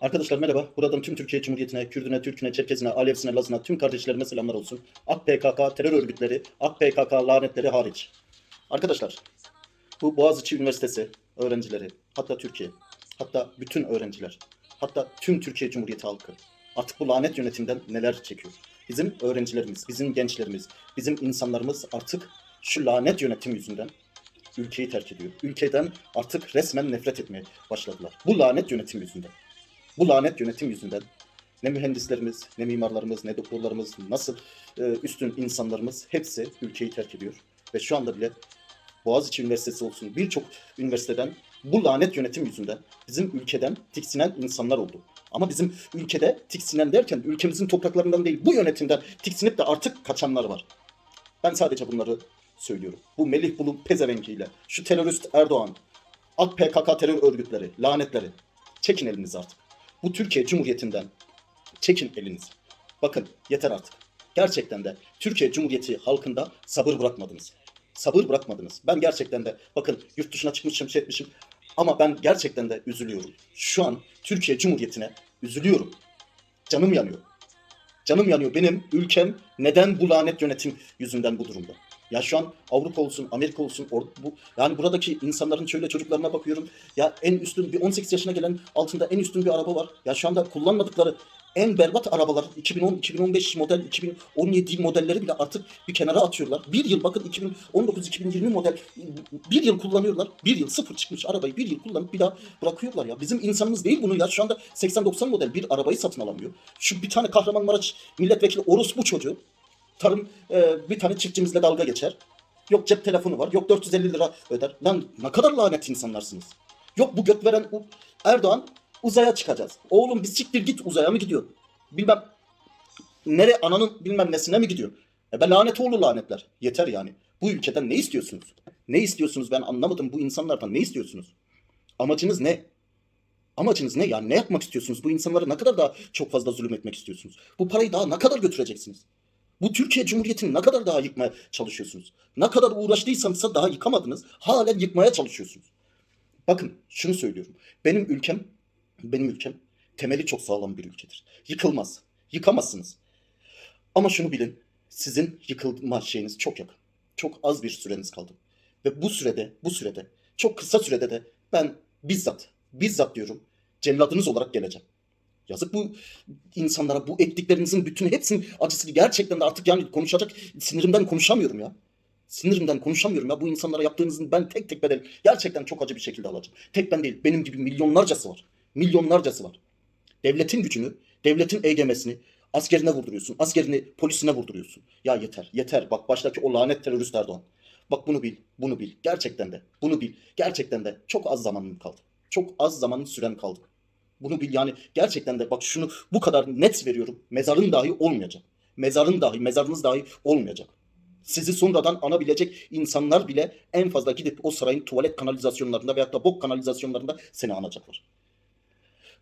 Arkadaşlar merhaba. Buradan tüm Türkiye Cumhuriyeti'ne, Kürdüne, Türküne, Çerkezine, Alevsine, Lazına, tüm kardeşlerime selamlar olsun. AK PKK terör örgütleri, AK PKK lanetleri hariç. Arkadaşlar, bu Boğaziçi Üniversitesi öğrencileri, hatta Türkiye, hatta bütün öğrenciler, hatta tüm Türkiye Cumhuriyeti halkı artık bu lanet yönetimden neler çekiyor? Bizim öğrencilerimiz, bizim gençlerimiz, bizim insanlarımız artık şu lanet yönetim yüzünden ülkeyi terk ediyor. Ülkeden artık resmen nefret etmeye başladılar. Bu lanet yönetim yüzünden. Bu lanet yönetim yüzünden ne mühendislerimiz, ne mimarlarımız, ne doktorlarımız, nasıl e, üstün insanlarımız hepsi ülkeyi terk ediyor. Ve şu anda bile Boğaziçi Üniversitesi olsun birçok üniversiteden bu lanet yönetim yüzünden bizim ülkeden tiksinen insanlar oldu. Ama bizim ülkede tiksinen derken ülkemizin topraklarından değil bu yönetimden tiksinip de artık kaçanlar var. Ben sadece bunları söylüyorum. Bu Melih Bulu pezevenkiyle, şu terörist Erdoğan, AK PKK terör örgütleri, lanetleri. Çekin elinizi artık. Bu Türkiye Cumhuriyeti'nden çekin elinizi. Bakın yeter artık. Gerçekten de Türkiye Cumhuriyeti halkında sabır bırakmadınız. Sabır bırakmadınız. Ben gerçekten de bakın yurt dışına çıkmışım, şey etmişim. Ama ben gerçekten de üzülüyorum. Şu an Türkiye Cumhuriyeti'ne üzülüyorum. Canım yanıyor. Canım yanıyor. Benim ülkem neden bu lanet yönetim yüzünden bu durumda? Ya şu an Avrupa olsun, Amerika olsun, or- bu yani buradaki insanların şöyle çocuklarına bakıyorum. Ya en üstün bir 18 yaşına gelen altında en üstün bir araba var. Ya şu anda kullanmadıkları en berbat arabalar 2010, 2015 model, 2017 modelleri bile artık bir kenara atıyorlar. Bir yıl bakın 2019, 2020 model bir yıl kullanıyorlar. Bir yıl sıfır çıkmış arabayı bir yıl kullanıp bir daha bırakıyorlar ya. Bizim insanımız değil bunu ya. Şu anda 80-90 model bir arabayı satın alamıyor. Şu bir tane Kahramanmaraş milletvekili orospu çocuğu tarım e, bir tane çiftçimizle dalga geçer. Yok cep telefonu var. Yok 450 lira öder. Lan ne kadar lanet insanlarsınız. Yok bu gök veren Erdoğan uzaya çıkacağız. Oğlum bir siktir git uzaya mı gidiyor? Bilmem nere ananın bilmem nesine mi gidiyor? E ben lanet oğlu lanetler. Yeter yani. Bu ülkeden ne istiyorsunuz? Ne istiyorsunuz ben anlamadım bu insanlardan ne istiyorsunuz? Amacınız ne? Amacınız ne? Yani ne yapmak istiyorsunuz? Bu insanlara ne kadar daha çok fazla zulüm etmek istiyorsunuz? Bu parayı daha ne kadar götüreceksiniz? Bu Türkiye Cumhuriyeti'ni ne kadar daha yıkmaya çalışıyorsunuz? Ne kadar uğraştıysanız daha yıkamadınız. Halen yıkmaya çalışıyorsunuz. Bakın şunu söylüyorum. Benim ülkem, benim ülkem temeli çok sağlam bir ülkedir. Yıkılmaz. Yıkamazsınız. Ama şunu bilin. Sizin yıkılma şeyiniz çok yakın. Çok az bir süreniz kaldı. Ve bu sürede, bu sürede, çok kısa sürede de ben bizzat, bizzat diyorum, celladınız olarak geleceğim. Yazık bu insanlara bu ettiklerinizin bütün hepsinin acısını gerçekten de artık yani konuşacak sinirimden konuşamıyorum ya. Sinirimden konuşamıyorum ya. Bu insanlara yaptığınızın ben tek tek bedel gerçekten çok acı bir şekilde alacağım. Tek ben değil benim gibi milyonlarcası var. Milyonlarcası var. Devletin gücünü, devletin EGM'sini askerine vurduruyorsun. Askerini polisine vurduruyorsun. Ya yeter yeter bak baştaki o lanet terörist Erdoğan. Bak bunu bil, bunu bil. Gerçekten de, bunu bil. Gerçekten de çok az zamanın kaldı. Çok az zamanın süren kaldı. Bunu bil yani gerçekten de bak şunu bu kadar net veriyorum. Mezarın dahi olmayacak. Mezarın dahi, mezarınız dahi olmayacak. Sizi sonradan anabilecek insanlar bile en fazla gidip o sarayın tuvalet kanalizasyonlarında veyahut da bok kanalizasyonlarında seni anacaklar.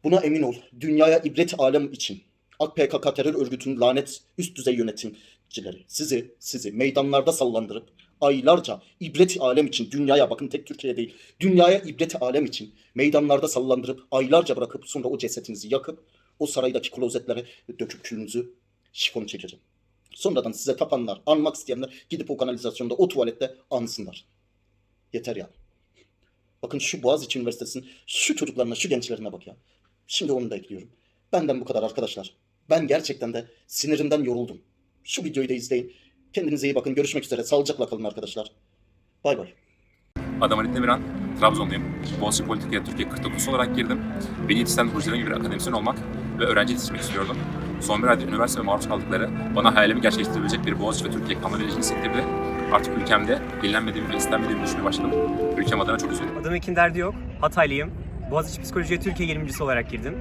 Buna emin ol. Dünyaya ibret alem için. AK PKK terör örgütünün lanet üst düzey yönetimcileri sizi sizi meydanlarda sallandırıp aylarca ibret alem için dünyaya bakın tek Türkiye değil dünyaya ibret alem için meydanlarda sallandırıp aylarca bırakıp sonra o cesetinizi yakıp o saraydaki klozetlere döküp külünüzü şifon çekeceğim. Sonradan size tapanlar, anmak isteyenler gidip o kanalizasyonda, o tuvalette ansınlar. Yeter ya. Bakın şu Boğaziçi Üniversitesi'nin şu çocuklarına, şu gençlerine bak ya. Şimdi onu da ekliyorum. Benden bu kadar arkadaşlar. Ben gerçekten de sinirimden yoruldum. Şu videoyu da izleyin. Kendinize iyi bakın. Görüşmek üzere. Sağlıcakla kalın arkadaşlar. Bay bay. Adım Ali Demirhan, Trabzonluyum. Boğaziçi Politika'ya Türkiye 49 olarak girdim. Beni yetiştiren projelerin gibi bir akademisyen olmak ve öğrenci yetiştirmek istiyordum. Son bir aydır üniversite ve maruz kaldıkları bana hayalimi gerçekleştirebilecek bir Boğaziçi ve Türkiye kalma bilecini hissettirdi. Artık ülkemde dinlenmediğimi ve istenmediğimi düşünmeye başladım. Ülkem adına çok üzüldüm. Adım Ekin Derdi yok. Hataylıyım. Boğaziçi Psikoloji'ye Türkiye 20.si olarak girdim.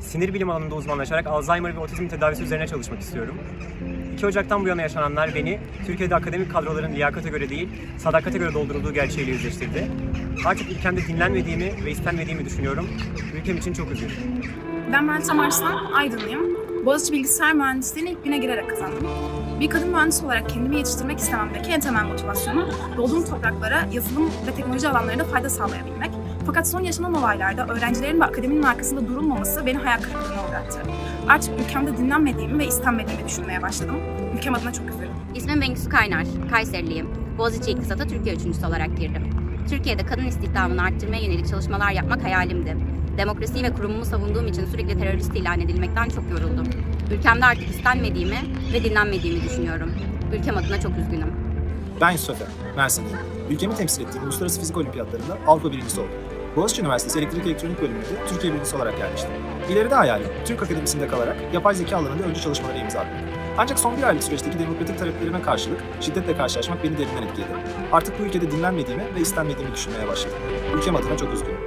Sinir bilim alanında uzmanlaşarak Alzheimer ve otizm tedavisi üzerine çalışmak istiyorum. 2 Ocak'tan bu yana yaşananlar beni Türkiye'de akademik kadroların liyakata göre değil, sadakate göre doldurulduğu gerçeğiyle yüzleştirdi. Artık ülkemde dinlenmediğimi ve istenmediğimi düşünüyorum. Ülkem için çok üzüldüm. Ben Meltem Arslan, Aydınlıyım. Boğaziçi Bilgisayar Mühendisliğini ilk güne girerek kazandım. Bir kadın mühendis olarak kendimi yetiştirmek istememdeki en temel motivasyonu, doğduğum topraklara yazılım ve teknoloji alanlarında fayda sağlayabilmek. Fakat son yaşanan olaylarda öğrencilerin ve akademinin arkasında durulmaması beni hayal kırıklığına uğrattı. Artık ülkemde dinlenmediğimi ve istenmediğimi düşünmeye başladım. Ülkem adına çok üzüldüm. İsmim Bengüsü Kaynar, Kayseriliyim. Boğaziçi İktisat'a Türkiye üçüncüsü olarak girdim. Türkiye'de kadın istihdamını arttırmaya yönelik çalışmalar yapmak hayalimdi. Demokrasiyi ve kurumumu savunduğum için sürekli terörist ilan edilmekten çok yoruldum. Ülkemde artık istenmediğimi ve dinlenmediğimi düşünüyorum. Ülkem adına çok üzgünüm. Ben Yusuf Efe, Mersin'deyim. Ülkemi temsil ettiğim uluslararası fizik olimpiyatlarında Avrupa birincisi oldum. Boğaziçi Üniversitesi Elektrik Elektronik bölümünde Türkiye birincisi olarak yerleştim. İleride hayalim, Türk Akademisi'nde kalarak yapay zeka alanında öncü çalışmalara imza atmak. Ancak son bir aylık süreçteki demokratik taleplerime karşılık şiddetle karşılaşmak beni derinden etkiledi. Artık bu ülkede dinlenmediğimi ve istenmediğimi düşünmeye başladım. Ülkem adına çok üzgünüm.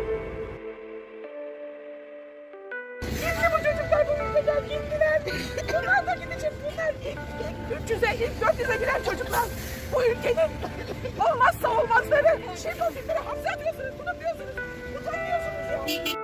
bu çocuklar bu ülkeden gittiler. Bunlar da gidecek bunlar. 300'e 400'e giren çocuklar bu ülkenin olmazsa olmazları. Şimdi hapse atıyorsunuz, bunu diyorsunuz. Hehehehe